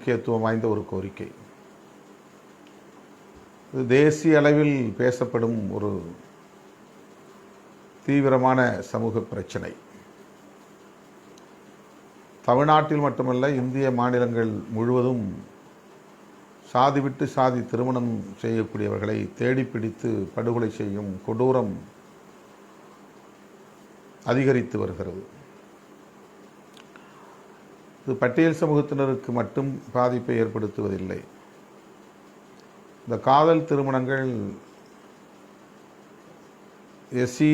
முக்கியத்துவம் வாய்ந்த ஒரு கோரிக்கை. இது தேசிய அளவில் பேசப்படும் ஒரு தீவிரமான சமூக பிரச்சனை. தமிழ்நாட்டில் மட்டுமல்ல இந்திய மாநிலங்கள் முழுவதும் சாதி விட்டு சாதி திருமணம் செய்யக்கூடியவர்களை தேடி பிடித்து படுகொலை செய்யும் கொடூரம் அதிகரித்து வருகிறது. இது பட்டியல் சமூகத்தினருக்கு மட்டும் பாதிப்பை ஏற்படுத்துவதில்லை. இந்த காதல் திருமணங்கள் எஸ்சி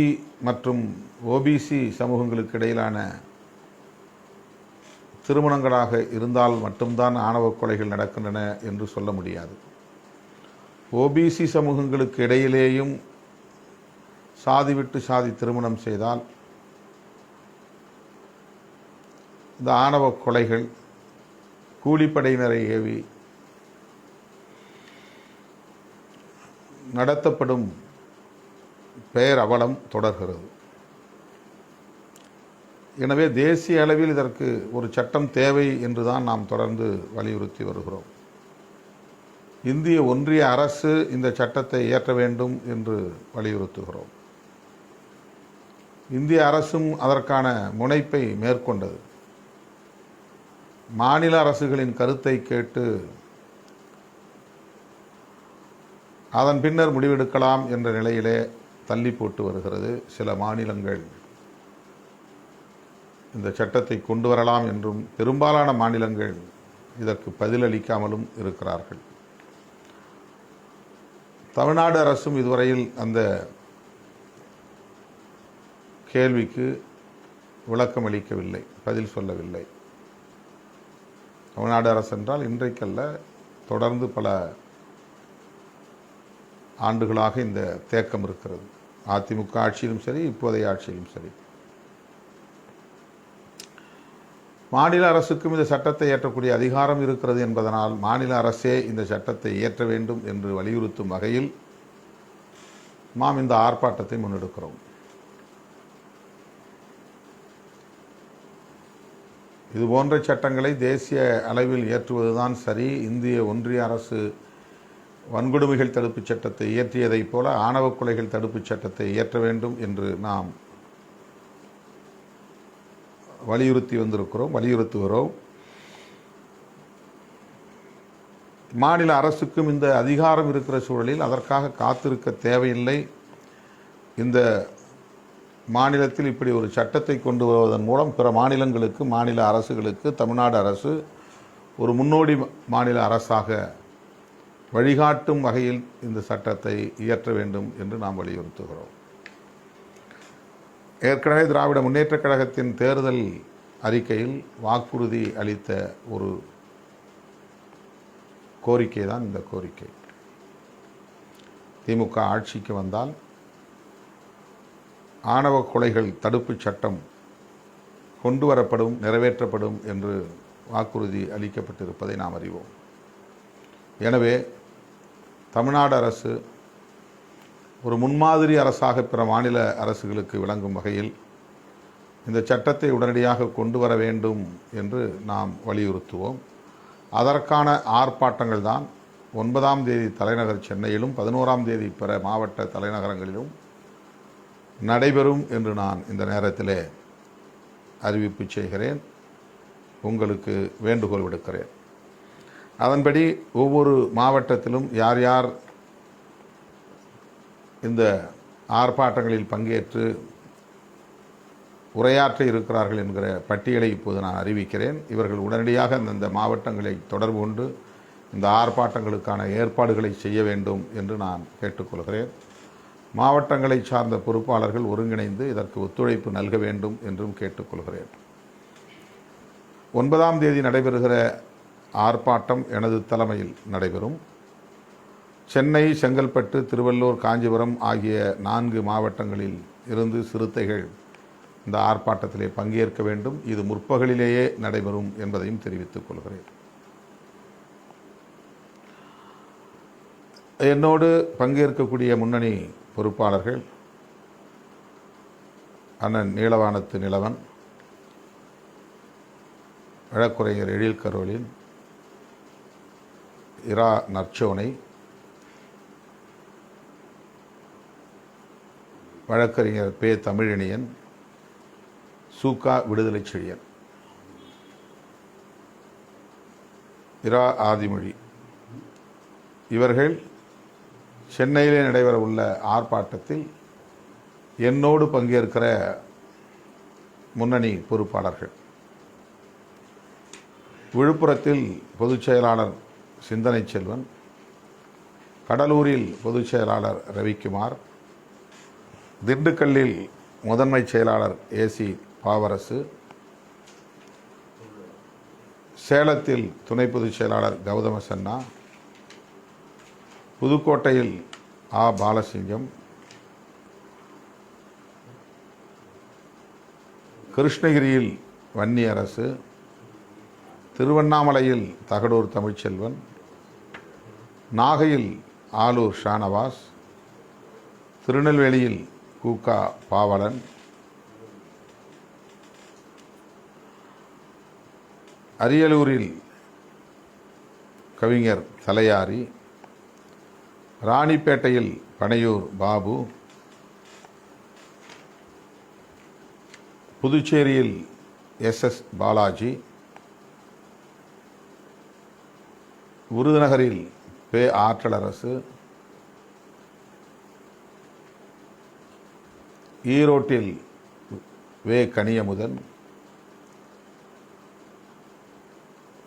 மற்றும் ஓபிசி சமூகங்களுக்கு இடையிலான திருமணங்களாக இருந்தால் மட்டும்தான் ஆணவ கொலைகள் நடக்கின்றன என்று சொல்ல முடியாது. ஓபிசி சமூகங்களுக்கு இடையிலேயும் சாதி விட்டு சாதி திருமணம் செய்தால் இந்த ஆணவ கொலைகள் கூலிப்படையினரை ஏவி நடத்தப்படும் பெயர் அவலம் தொடர்கிறது. எனவே தேசிய அளவில் இதற்கு ஒரு சட்டம் தேவை என்றுதான் நாம் தொடர்ந்து வலியுறுத்தி வருகிறோம். இந்திய ஒன்றிய அரசு இந்த சட்டத்தை இயற்ற வேண்டும் என்று வலியுறுத்துகிறோம். இந்திய அரசும் அதற்கான முனைப்பை மேற்கொண்டது. மாநில அரசுகளின் கருத்தை கேட்டு அதன் பின்னர் முடிவெடுக்கலாம் என்ற நிலையிலே தள்ளி போட்டு வருகிறது சில மாநிலங்கள். இந்த சட்டத்தை கொண்டு வரலாம் என்றும் பெரும்பாலான மாநிலங்கள் இதற்கு பதிலளிக்காமலும் இருக்கிறார்கள். தமிழ்நாடு அரசும் இதுவரையில் அந்த கேள்விக்கு விளக்கம் அளிக்கவில்லை பதில் சொல்லவில்லை. தமிழ்நாடு அரசு என்றால் இன்றைக்கல்ல தொடர்ந்து பல ஆண்டுகளாக இந்த தேக்கம் இருக்கிறது. அதிமுக ஆட்சியிலும் சரி இப்போதைய ஆட்சியிலும் சரி. மாநில அரசுக்கும் இந்த சட்டத்தை இயற்றக்கூடிய அதிகாரம் இருக்கிறது என்பதனால் மாநில அரசே இந்த சட்டத்தை இயற்ற வேண்டும் என்று வலியுறுத்தும் வகையில் நாம் இந்த ஆர்ப்பாட்டத்தை முன்னெடுக்கிறோம். இது போன்ற சட்டங்களை தேசிய அளவில் இயற்றுவதுதான் சரி. இந்திய ஒன்றிய அரசு வன்கொடுமைகள் தடுப்புச் சட்டத்தை இயற்றியதைப் போல ஆணவ கொலைகள் தடுப்புச் சட்டத்தை இயற்ற வேண்டும் என்று நாம் வலியுறுத்தி வந்திருக்கிறோம் வலியுறுத்துகிறோம். மாநில அரசுக்கும் இந்த அதிகாரம் இருக்கிற சூழலில் அதற்காக காத்திருக்க தேவையில்லை. இந்த மாநிலத்தில் இப்படி ஒரு சட்டத்தை கொண்டு வருவதன் மூலம் பிற மாநிலங்களுக்கு மாநில அரசுகளுக்கு தமிழ்நாடு அரசு ஒரு முன்னோடி மாநில அரசாக வழிகாட்டும் வகையில் இந்த சட்டத்தை இயற்ற வேண்டும் என்று நாம் வலியுறுத்துகிறோம். ஏற்கனவே திராவிட முன்னேற்றக் கழகத்தின் தேர்தல் அறிக்கையில் வாக்குறுதி அளித்த ஒரு கோரிக்கை தான் இந்த கோரிக்கை. திமுக ஆட்சிக்கு வந்தால் ஆணவ கொலைகள் தடுப்புச் சட்டம் கொண்டு வரப்படும் நிறைவேற்றப்படும் என்று வாக்குறுதி அளிக்கப்பட்டிருப்பதை நாம் அறிவோம். எனவே தமிழ்நாடு அரசு ஒரு முன்மாதிரி அரசாக பிற மாநில அரசுகளுக்கு விளங்கும் வகையில் இந்த சட்டத்தை உடனடியாக கொண்டு வர வேண்டும் என்று நாம் வலியுறுத்துவோம். அதற்கான ஆர்ப்பாட்டங்கள் தான் ஒன்பதாம் தேதி தலைநகர் சென்னையிலும் பதினோராம் தேதி பிற மாவட்ட தலைநகரங்களிலும் நடைபெறும் என்று நான் இந்த நேரத்திலே அறிவிப்பு செய்கிறேன். உங்களுக்கு வேண்டுகோள் விடுக்கிறேன். அதன்படி ஒவ்வொரு மாவட்டத்திலும் யார் யார் இந்த ஆர்ப்பாட்டங்களில் பங்கேற்று உரையாற்ற இருக்கிறார்கள் என்கிற பட்டியலை இப்போது நான் அறிவிக்கிறேன். இவர்கள் உடனடியாக அந்தந்த மாவட்டங்களை தொடர்பு கொண்டு இந்த ஆர்ப்பாட்டங்களுக்கான ஏற்பாடுகளை செய்ய வேண்டும் என்று நான் கேட்டுக்கொள்கிறேன். மாவட்டங்களை சார்ந்த பொறுப்பாளர்கள் ஒருங்கிணைந்து இதற்கு ஒத்துழைப்பு நல்க வேண்டும் என்றும் கேட்டுக்கொள்கிறேன். ஒன்பதாம் தேதி நடைபெறுகிற ஆர்ப்பாட்டம் எனது தலைமையில் நடைபெறும். சென்னை செங்கல்பட்டு திருவள்ளூர் காஞ்சிபுரம் ஆகிய நான்கு மாவட்டங்களில் இருந்து சிறுத்தைகள் இந்த ஆர்ப்பாட்டத்திலே பங்கேற்க வேண்டும். இது முற்பகலிலேயே நடைபெறும் என்பதையும் தெரிவித்துக் கொள்கிறேன். என்னோடு பங்கேற்கக்கூடிய முன்னணி பொறுப்பாளர்கள் அண்ணன் நீலவானத்து நிலவன் வழக்குரைஞர் எழில் கரோலின் இரா நற்சோனை வழக்கறிஞர் பே தமிழினியன் சூகா விடுதலை செழியன். இரா ஆதிமொழி. இவர்கள் சென்னையிலே நடைபெற உள்ள ஆர்ப்பாட்டத்தில் என்னோடு பங்கேற்கிற முன்னணி பொறுப்பாளர்கள். விழுப்புரத்தில் பொதுச் செயலாளர் சிந்தனை செல்வன் கடலூரில் பொதுச் செயலாளர் ரவிக்குமார் திண்டுக்கல்லில் முதன்மை செயலாளர் ஏசி பாவரசு சேலத்தில் துணை பொதுச் செயலாளர் கௌதம சன்னா புதுக்கோட்டையில் ஆ. பாலசிங்கம் கிருஷ்ணகிரியில் வன்னியரசு திருவண்ணாமலையில் தகடூர் தமிழ்ச்செல்வன் நாகையில் ஆலூர் ஷானவாஸ் திருநெல்வேலியில் கூகா பாவலன் அரியலூரில் கவிஞர் தலையாரி ராணிப்பேட்டையில் பனையூர் பாபு புதுச்சேரியில் எஸ்எஸ் பாலாஜி விருதுநகரில் பே. ஆற்றலரசு ஈரோட்டில் வே. கனியமுதன்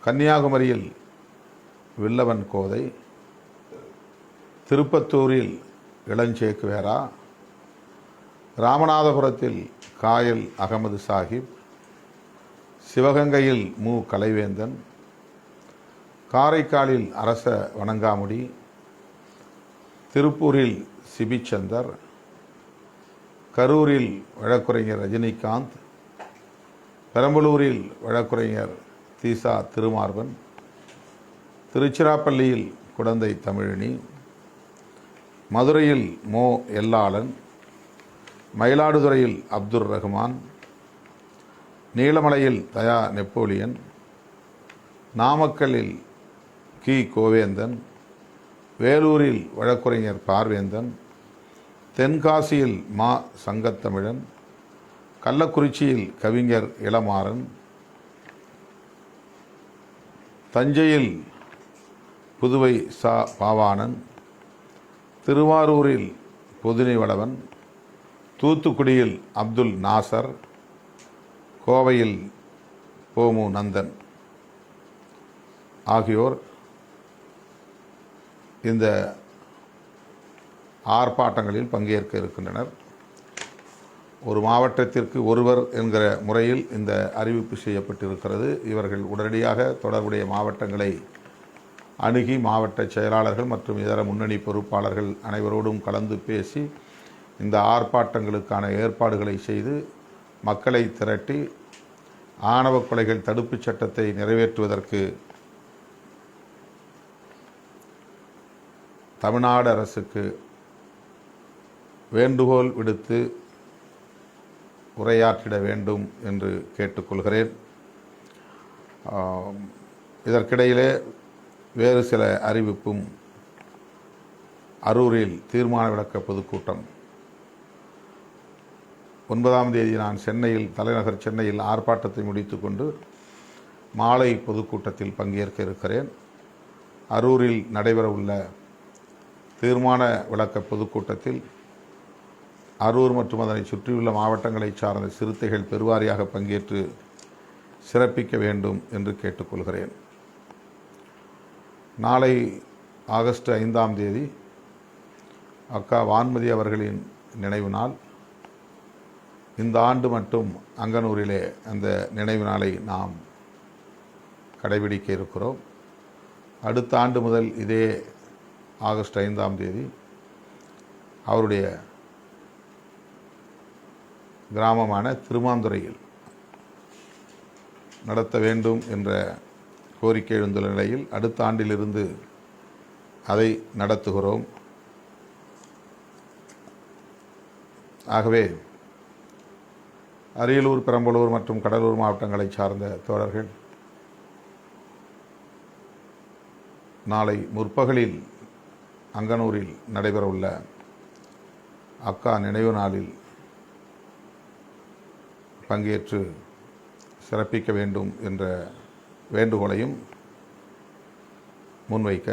கன்னியாகுமரியில் வில்லவன் கோதை திருப்பத்தூரில் இளஞ்சேக்குவேரா ராமநாதபுரத்தில் காயல் அகமது சாஹிப் சிவகங்கையில் மு. கலைவேந்தன் காரைக்காலில் அரச வணங்காமுடி திருப்பூரில் சிபிச்சந்தர் கரூரில் வழக்குரைஞர் ரஜினிகாந்த் பெரம்பலூரில் வழக்குரைஞர் தீசா திருமார்பன் திருச்சிராப்பள்ளியில் குழந்தை தமிழினி மதுரையில் மோ எல்லாளன் மயிலாடுதுறையில் அப்துர் ரஹ்மான் நீலமலையில் தயா நெப்போலியன் நாமக்கல்லில் கி. கோவேந்தன் வேலூரில் வழக்குரைஞர் பார்வேந்தன் தென்காசியில் மா. சங்கத்தமிழன் கள்ளக்குறிச்சியில் கவிஞர் இளமாறன் தஞ்சையில் புதுவை சா. பாவாணன் திருவாரூரில் பொதினி வளவன் தூத்துக்குடியில் அப்துல் நாசர் கோவையில் போமு நந்தன் ஆகியோர் இந்த ஆர்ப்பாட்டங்களில் பங்கேற்க இருக்கின்றனர். ஒரு மாவட்டத்திற்கு ஒருவர் என்கிற முறையில் இந்த அறிவிப்பு செய்யப்பட்டிருக்கிறது. இவர்கள் உடனடியாக தொடர்புடைய மாவட்டங்களை அணுகி மாவட்ட செயலாளர்கள் மற்றும் இதர முன்னணி பொறுப்பாளர்கள் அனைவரோடும் கலந்து பேசி இந்த ஆர்ப்பாட்டங்களுக்கான ஏற்பாடுகளை செய்து மக்களை திரட்டி ஆணவ கொலைகள் தடுப்புச் சட்டத்தை நிறைவேற்றுவதற்கு தமிழ்நாடு அரசுக்கு வேண்டுகோள் விடுத்து உரையாற்றிட வேண்டும் என்று கேட்டுக்கொள்கிறேன். இதற்கிடையிலே வேறு சில அறிவிப்பும் அரூரில் தீர்மான விளக்க பொதுக்கூட்டம். ஒன்பதாம் தேதி நான் சென்னையில் தலைநகர் சென்னையில் ஆர்ப்பாட்டத்தை முடித்துக்கொண்டு மாலை பொதுக்கூட்டத்தில் பங்கேற்க இருக்கிறேன். அரூரில் நடைபெறவுள்ள தீர்மான விளக்க பொதுக்கூட்டத்தில் அரூர் மற்றும் அதனை சுற்றியுள்ள மாவட்டங்களைச் சார்ந்த சிறுத்தைகள் பெருவாரியாக பங்கேற்று சிறப்பிக்க வேண்டும் என்று கேட்டுக்கொள்கிறேன். நாளை ஆகஸ்ட் ஐந்தாம் தேதி அக்கா வான்மதி அவர்களின் நினைவு நாள். இந்த ஆண்டு மட்டும் அங்கனூரிலே அந்த நினைவு நாளை நாம் கடைபிடிக்க இருக்கிறோம். அடுத்த ஆண்டு முதல் இதே ஆகஸ்ட் ஐந்தாம் தேதி அவருடைய கிராமமான திருமாந்துறையில் நடத்த வேண்டும் என்ற கோரிக்கை எழுந்துள்ள நிலையில் அடுத்த ஆண்டிலிருந்து அதை நடத்துகிறோம். ஆகவே அரியலூர் பெரம்பலூர் மற்றும் கடலூர் மாவட்டங்களைச் சார்ந்த தோழர்கள் நாளை முற்பகலில் அங்கனூரில் நடைபெறவுள்ள அக்கா நினைவு நாளில் பங்கேற்று சிறப்பிக்க வேண்டும் என்ற வேண்டுகோளையும் முன்வைக்க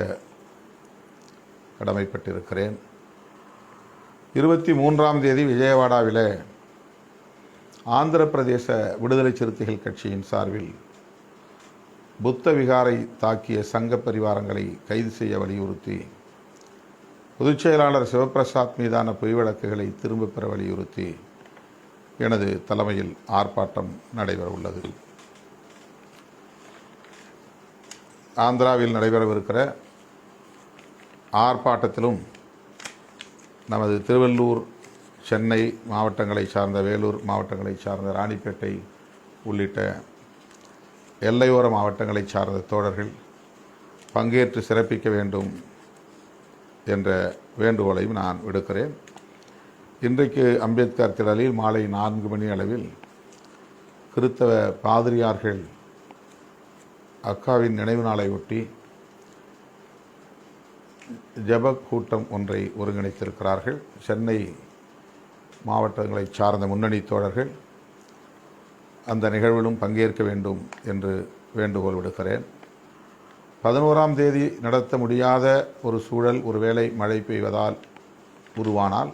கடமைப்பட்டிருக்கிறேன். இருபத்தி மூன்றாம் தேதி விஜயவாடாவில் ஆந்திர பிரதேச விடுதலை சிறுத்தைகள் கட்சியின் சார்பில் புத்த விகாரை தாக்கிய சங்க பரிவாரங்களை கைது செய்ய வலியுறுத்தி பொதுச் செயலாளர் சிவபிரசாத் மீதான பொய் வழக்குகளை திரும்பப் பெற வலியுறுத்தி எனது தலைமையில் ஆர்ப்பாட்டம் நடைபெற உள்ளது ஆந்திராவில் நடைபெறவிருக்கிற ஆர்ப்பாட்டத்திலும் நமது திருவள்ளூர் சென்னை மாவட்டங்களை சார்ந்த வேலூர் மாவட்டங்களை சார்ந்த ராணிப்பேட்டை உள்ளிட்ட எல்லையோர மாவட்டங்களை சார்ந்த தோழர்கள் பங்கேற்று சிறப்பிக்க வேண்டும் என்ற வேண்டுகோளையும் நான் விடுக்கிறேன். இன்றைக்கு அம்பேத்கர் திடலில் மாலை நான்கு மணி அளவில் கிறித்தவ பாதிரியார்கள் அக்காவின் நினைவு நாளை ஒட்டி ஜப கூட்டம் ஒன்றை ஒருங்கிணைத்திருக்கிறார்கள். சென்னை மாவட்டங்களைச் சார்ந்த முன்னணி தோழர்கள் அந்த நிகழ்விலும் பங்கேற்க வேண்டும் என்று வேண்டுகோள் விடுக்கிறேன். பதினோராம் தேதி நடத்த முடியாத ஒரு சூழல் ஒருவேளை மழை பெய்வதால் உருவானால்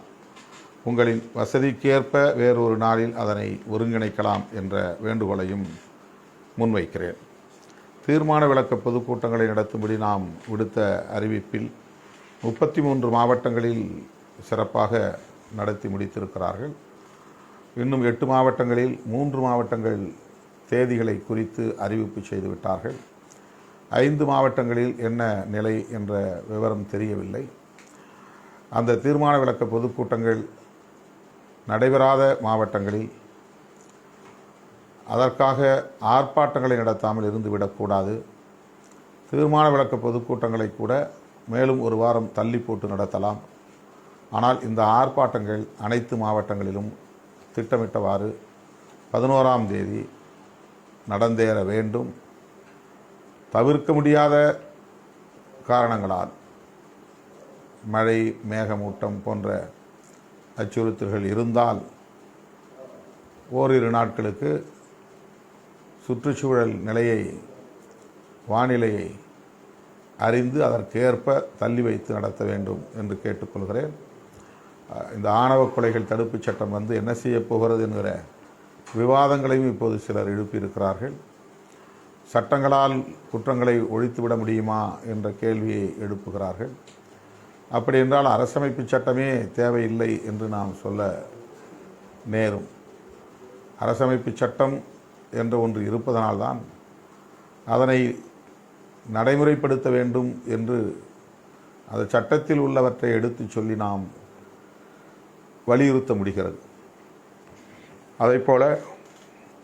உங்களின் வசதிக்கேற்ப வேறொரு நாளில் அதனை ஒருங்கிணைக்கலாம் என்ற வேண்டுகோளையும் முன்வைக்கிறேன். தீர்மான விளக்க பொதுக்கூட்டங்களை நடத்தும்படி நாம் விடுத்த அறிவிப்பில் முப்பத்தி மூன்று மாவட்டங்களில் சிறப்பாக நடத்தி முடித்திருக்கிறார்கள். இன்னும் எட்டு மாவட்டங்களில் மூன்று மாவட்டங்கள் தேதிகளை குறித்து அறிவிப்பு செய்துவிட்டார்கள் ஐந்து மாவட்டங்களில் என்ன நிலை என்ற விவரம் தெரியவில்லை. அந்த தீர்மான விளக்க பொதுக்கூட்டங்கள் நடைபெறாத மாவட்டங்களில் அதற்காக ஆர்ப்பாட்டங்களை நடத்தாமல் இருந்து விடக்கூடாது. தீர்மான விளக்க பொதுக்கூட்டங்களை கூட மேலும் ஒரு வாரம் தள்ளி போட்டு நடத்தலாம். ஆனால் இந்த ஆர்ப்பாட்டங்கள் அனைத்து மாவட்டங்களிலும் திட்டமிட்டவாறு பதினோராம் தேதி நடந்தேற வேண்டும். தவிர்க்க முடியாத காரணங்களால் மழை மேகமூட்டம் போன்ற அச்சுறுத்தல்கள் இருந்தால் ஓரிரு நாட்களுக்கு சுற்றுச்சூழல் நிலையை வானிலையை அறிந்து அதற்கேற்ப தள்ளி வைத்து நடத்த வேண்டும் என்று கேட்டுக்கொள்கிறேன். இந்த ஆணவ கொலைகள் தடுப்புச் சட்டம் வந்து என்ன செய்யப் போகிறது என்கிற விவாதங்களையும் இப்போது சிலர் எழுப்பியிருக்கிறார்கள். சட்டங்களால் குற்றங்களை ஒழித்துவிட முடியுமா என்ற கேள்வியை எழுப்புகிறார்கள். அப்படி என்றால் அரசமைப்பு சட்டமே தேவையில்லை என்று நாம் சொல்ல நேரும். அரசமைப்பு சட்டம் என்ற ஒன்று இருப்பதனால்தான் அதனை நடைமுறைப்படுத்த வேண்டும் என்று அந்த சட்டத்தில் உள்ளவற்றை எடுத்துச் சொல்லி நாம் வலியுறுத்த முடிகிறது. அதைப்போல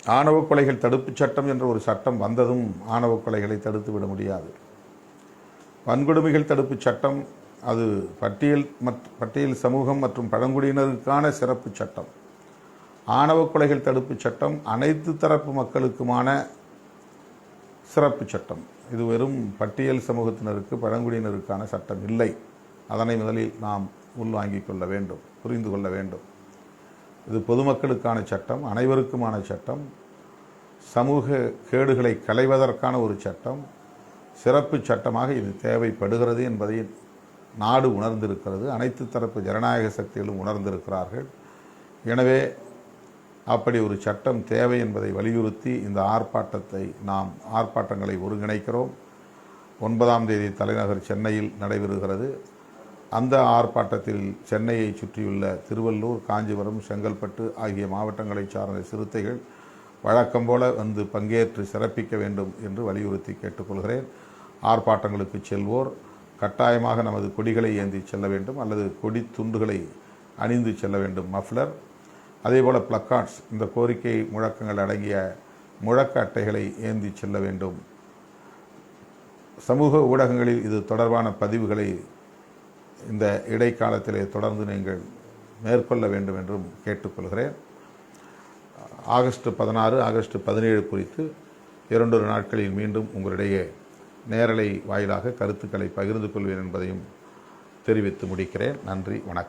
ஆணவ கொலைகள் தடுப்புச் சட்டம் என்ற ஒரு சட்டம் வந்ததும் ஆணவ கொலைகளை தடுத்து விட முடியாது. வன்கொடுமைகள் தடுப்புச் சட்டம் அது பட்டியல் மற் பட்டியல் சமூகம் மற்றும் பழங்குடியினருக்கான சிறப்பு சட்டம். ஆணவ கொலைகள் தடுப்புச் சட்டம் அனைத்து தரப்பு மக்களுக்குமான சிறப்பு சட்டம். இது வெறும் பட்டியல் சமூகத்தினருக்கு பழங்குடியினருக்கான சட்டம் இல்லை. அதனை முதலில் நாம் உள்வாங்கிக் கொள்ள வேண்டும் புரிந்து கொள்ள வேண்டும். இது பொதுமக்களுக்கான சட்டம் அனைவருக்குமான சட்டம். சமூக கேடுகளை களைவதற்கான ஒரு சட்டம். சிறப்பு சட்டமாக இது தேவைப்படுகிறது என்பதை நாடு உணர்ந்திருக்கிறது. அனைத்து தரப்பு ஜனநாயக சக்திகளும் உணர்ந்திருக்கிறார்கள். எனவே அப்படி ஒரு சட்டம் தேவை என்பதை வலியுறுத்தி இந்த ஆர்ப்பாட்டத்தை நாம் ஆர்ப்பாட்டங்களை ஒருங்கிணைக்கிறோம். ஒன்பதாம் தேதி தலைநகர் சென்னையில் நடைபெறுகிறது. அந்த ஆர்ப்பாட்டத்தில் சென்னையை சுற்றியுள்ள திருவள்ளூர் காஞ்சிபுரம் செங்கல்பட்டு ஆகிய மாவட்டங்களைச் சார்ந்த சிறுத்தைகள் வழக்கம் போல வந்து பங்கேற்று சிறப்பிக்க வேண்டும் என்று வலியுறுத்தி கேட்டுக்கொள்கிறேன். ஆர்ப்பாட்டங்களுக்கு செல்வோர் கட்டாயமாக நமது கொடிகளை ஏந்தி செல்ல வேண்டும் அல்லது கொடி துண்டுகளை அணிந்து செல்ல வேண்டும். அதேபோல் பிளக்கார்ட்ஸ் இந்த கோரிக்கை முழக்கங்கள் அடங்கிய முழக்க அட்டைகளை ஏந்தி செல்ல வேண்டும். சமூக ஊடகங்களில் இது தொடர்பான பதிவுகளை இந்த இடைக்காலத்திலே தொடர்ந்து நீங்கள் மேற்கொள்ள வேண்டும் என்றும் கேட்டுக்கொள்கிறேன். ஆகஸ்ட் பதினாறு ஆகஸ்ட் பதினேழு குறித்து இரண்டொரு நாட்களில் மீண்டும் உங்களிடையே நேரலை வாயிலாக கருத்துக்களை பகிர்ந்து கொள்வேன் என்பதையும் தெரிவித்து முடிக்கிறேன். நன்றி வணக்கம்.